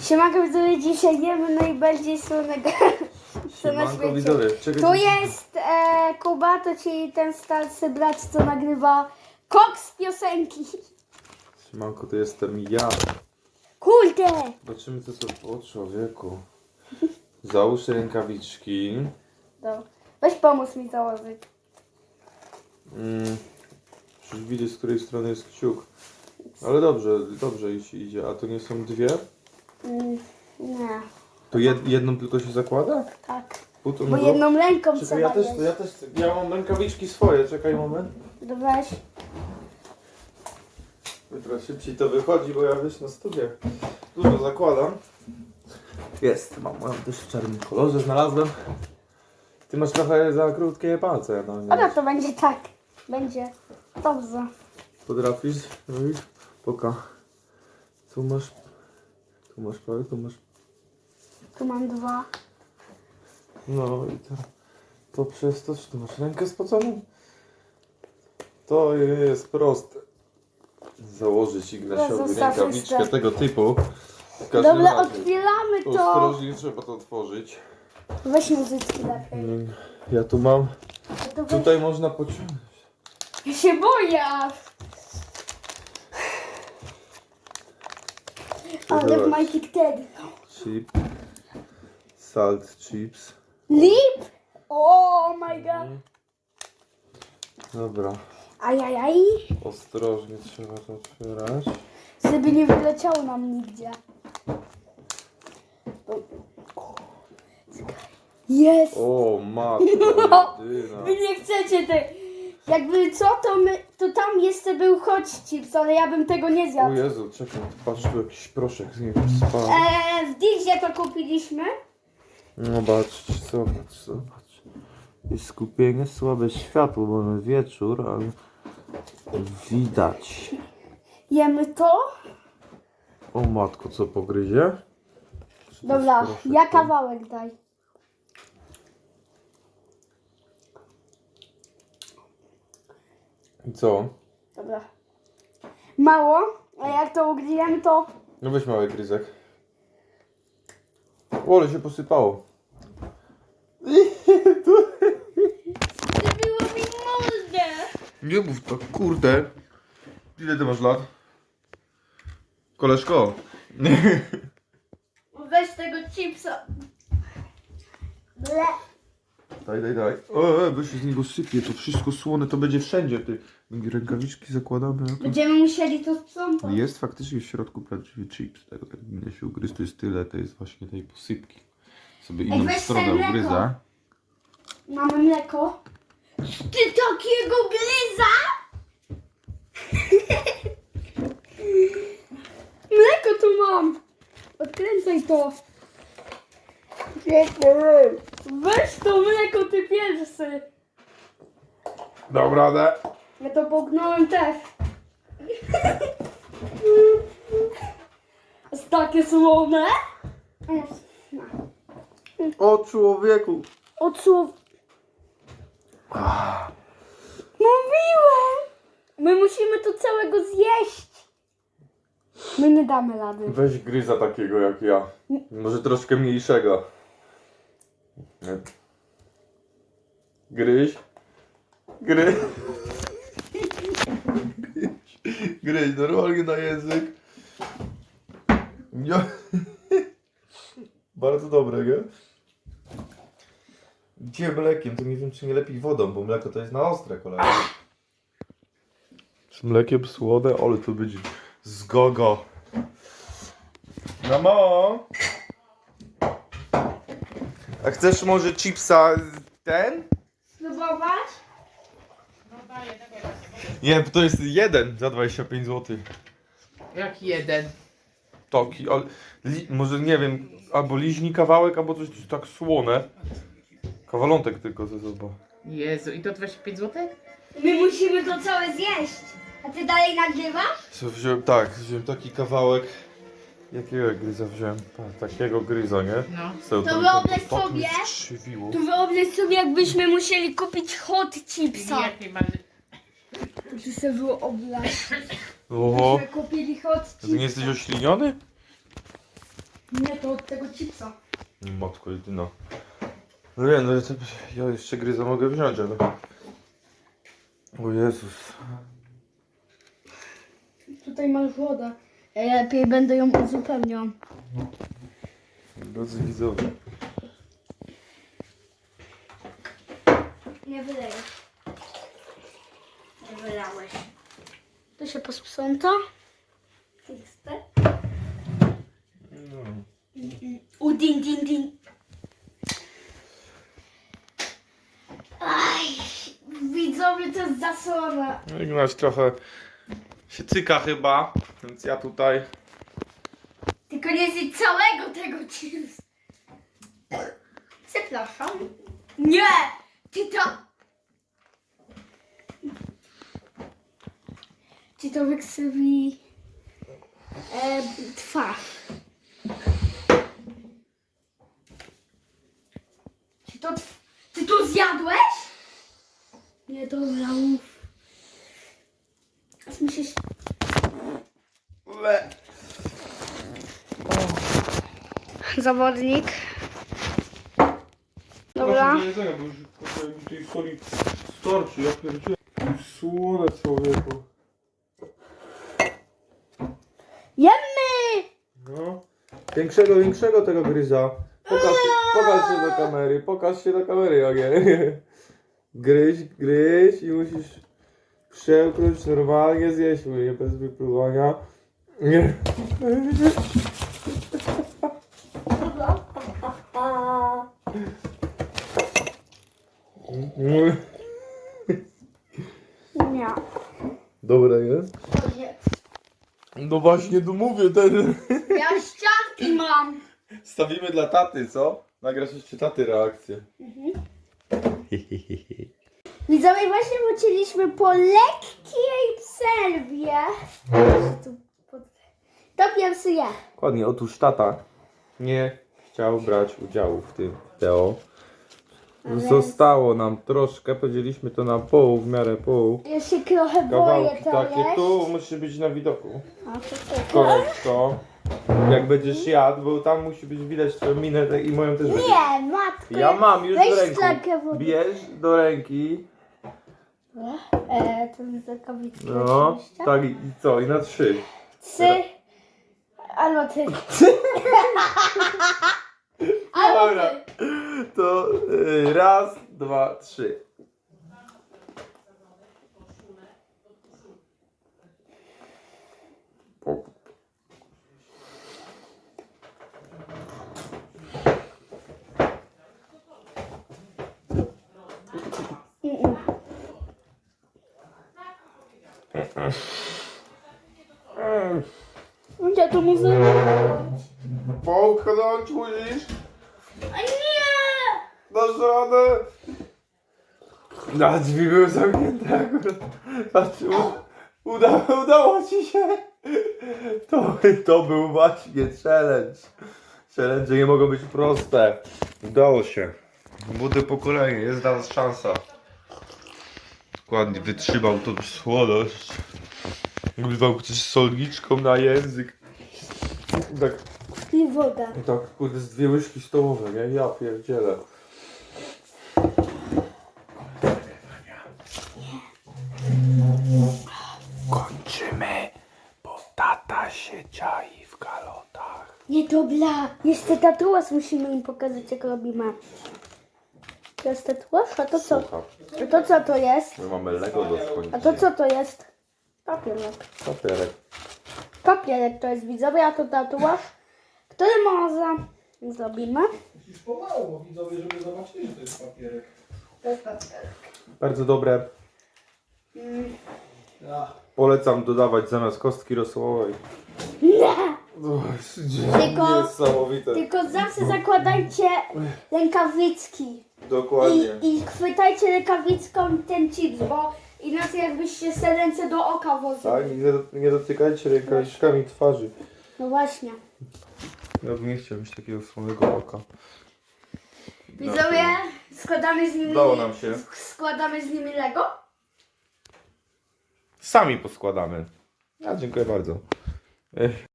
Siemanko widzowie, dzisiaj jemy najbardziej słonego co na Siemanko, świecie. widzowie. Tu jest e, Kuba, to ci ten starszy brat, co nagrywa koks piosenki. Siemanko, to jestem ja. Kurde! Zobaczymy co to o człowieku. Załóż rękawiczki. No, weź pomóż mi założyć. Mm, Przecież widzieć z której strony jest kciuk. Ale dobrze, dobrze jeśli idzie. A to nie są dwie? Mm, nie, To jed, jedną tylko się zakłada? tak. Pół Bo jedną ręką Czekaj, trzeba ja też, ja też, ja mam rękawiczki swoje, czekaj moment. No Weź. Jutro szybciej to wychodzi, bo ja wiesz na studiach dużo zakładam. Jest, mam moją też w czarnym kolorze, znalazłem. Ty masz trochę za krótkie palce, no Dobra, nie. to będzie tak. Będzie dobrze. Potrafisz robić? Poka. Tu masz, tu masz prawie, tu masz, Tu mam dwa. no i to, to przez to, czy tu masz rękę spoconą? To jest proste. Założyć Ignasiowi zostaw rękawiczkę jeszcze. tego typu. W każdym Dobra, razie. otwieramy to. Ostrożnie trzeba to otworzyć. Weź muzyczki lepiej. Ja tu mam. To weź. Tutaj można pociągnąć. Ja się boję. Ale w Zobacz. Majki wtedy. Chip. Salt chips. Lip? Oh my god. Dobra. Ajajaj. Ostrożnie trzeba to otwierać. Żeby nie wyleciało nam nigdzie. Jest. O, matko jedyna. Wy nie chcecie te. Jakby co, to my, to tam jeszcze był hot chips, ale ja bym tego nie O zjadł. Jezu, czekaj, patrz tu jakiś proszek z niego spadł. Eee, w Dixie to kupiliśmy. No patrz, zobacz, zobacz. Jest skupienie, słabe światło, mamy wieczór, ale widać. Jemy to. O matko, co pogryzie? Czy to Dobra, jest proszek, ja kawałek daj. I co? Dobra. Mało, a jak to ugryjemy, to No weź mały gryzek. O, ale się posypało. było mi mordę. Nie mów to, kurde. Ile ty masz lat? Koleżko. Weź tego chipsa. Ble. Daj, daj, daj. O, e, bo się z niego sypie, to wszystko słone, to będzie wszędzie, ty. Rękawiczki zakładamy. a to- Będziemy musieli to sprzątać. Jest faktycznie w środku prawdziwy chips. Tego tak mnie się ugryzł, to jest tyle, to jest właśnie tej posypki. Sobie inną weź stronę sobie ugryza. Mamy mleko. Ty takiego gryza? mleko tu mam. Odkręcaj to. Weź to mleko, ty pierwszy. Dam radę. Ja to pognąłem też. Jest takie słone. O człowieku. Odsłów. Mówiłem! My musimy to całego zjeść. My nie damy rady. Weź gryza takiego jak ja. Może troszkę mniejszego. Nie. Gryź. Gryź. Gryź normalnie na język. Nie. Bardzo dobre, nie? Gdzie mlekiem? To nie wiem, czy nie lepiej wodą, bo mleko to jest na ostre, kolega. Z mlekiem słone, ale to będzie z gogo. Mamo! A chcesz może chipsa ten? Spróbować? Nie, to jest jeden za 25 zł. Jak jeden. Taki, ale li, może nie wiem, albo liźni kawałek, albo coś tak słone. Kawalątek tylko ze sobą. Jezu, i to 25 zł? My musimy to całe zjeść. A ty dalej nagrywasz? Co wziąłem, tak, wziąłem taki kawałek. Jakiego gryza wziąłem? Pa, takiego gryza, nie? No. Co, To wyobraź tak sobie. skrzywiło. Tu wyobraź sobie, jakbyśmy musieli kupić hot chipsa. Jakiej mamy... To tu sobie wyobraź. Oho, Byśmy kupili hot ty nie jesteś ośliniony? Nie, to od tego chipsa. Matko jedyna. No nie, no ja, to, ja jeszcze gryza mogę wziąć, ale... O Jezus. Tutaj masz wodę. Ja lepiej będę ją uzupełniał. Drodzy widzowie. Nie wylejesz. Nie wylałeś. To się posprząta. Czyste. No. U din din din. Aj, widzowie, to jest zasłona. No Ignaś trochę się cyka chyba, więc ja tutaj... Tylko nie zjedz całego tego chipsa. Przepraszam. Nie! Ty to... Ci to wykrzywi e, twarz. Czy to... Ty to zjadłeś? Nie, dobra, mów. Aż mi się... Le. Zawodnik. Dobra. Nie jedzenia, bo już kurde, mi tej soli starczy, ja pierdzielę. Słone człowieku. Jemy! No. Większego, większego tego gryza. Pokaż, pokaż się do kamery, pokaż się do kamery, Jogie. Gryź, gryź i musisz przełknąć normalnie zjeść, mówię, bez wypluwania. Nie. Nie. Dobre jest. No właśnie, tu mówię, ten... Ja ścianki mam. Stawimy dla taty, co? Nagrasz jeszcze taty reakcję. Widzowie, właśnie wróciliśmy po lekkiej przerwie. To pierwszy ja. Dokładnie, otóż tata nie chciał brać udziału w tym wideo. Ale- Zostało nam troszkę, podzieliliśmy to na pół, w miarę pół. Ja się trochę boję Kawałki to takie, jeść. tu musi być na widoku. A, to? Koreczko. Jak będziesz jadł, bo tam musi być widać twoją minę tak- i moją też będzie. Nie, matko. Ja mam już Weź do ręki. wody. Bierz do ręki. E, to jest rękawiczki No, oczywiście. tak i co? I na trzy. Trzy. Albo ty. Dobra. To y, raz, dwa, trzy. Ja to muszę Połknąć musisz? Nie! Dasz radę? Na drzwi były zamknięte akurat. U- uda, udało ci się. To, to był właśnie challenge. Challenge nie mogą być proste. Udało się. Budy po kolei, jest dla nas szansa. Dokładnie, wytrzymał tą słoność. Grywał coś solniczką na język. Tak I woda. i tak, kurde, z dwie łyżki stołowe, nie? Ja pierdzielę. Kończymy, bo tata się czai w kalotach. Nie dobra. Jeszcze tatuaż musimy im pokazać jak robimy. To jest tatuaż? A to co? Słucham, A to co to jest? my mamy Lego do skończenia. A to co to jest? Papierek. Papierek. Papierek to jest widzowie, a to tatuaż, może zrobimy. Musisz pomału, bo widzowie, żeby zobaczyli, że to jest papierek. To jest papierek. Bardzo dobre. Mm. Ja. Polecam dodawać zamiast kostki rosołowej. Nie! Tylko... Niesamowite. Tylko zawsze zakładajcie rękawiczki. Dokładnie. I, I chwytajcie rękawicką ten chips, bo inaczej jakbyście se ręce do oka włożyli. Tak, nie, nie dotykajcie rękawiczkami twarzy. No właśnie. Ja bym nie chciał mieć takiego słonnego oka. Widzowie, składamy z nimi... Udało nam się. Składamy z nimi Lego? Sami poskładamy. A dziękuję bardzo. Ech.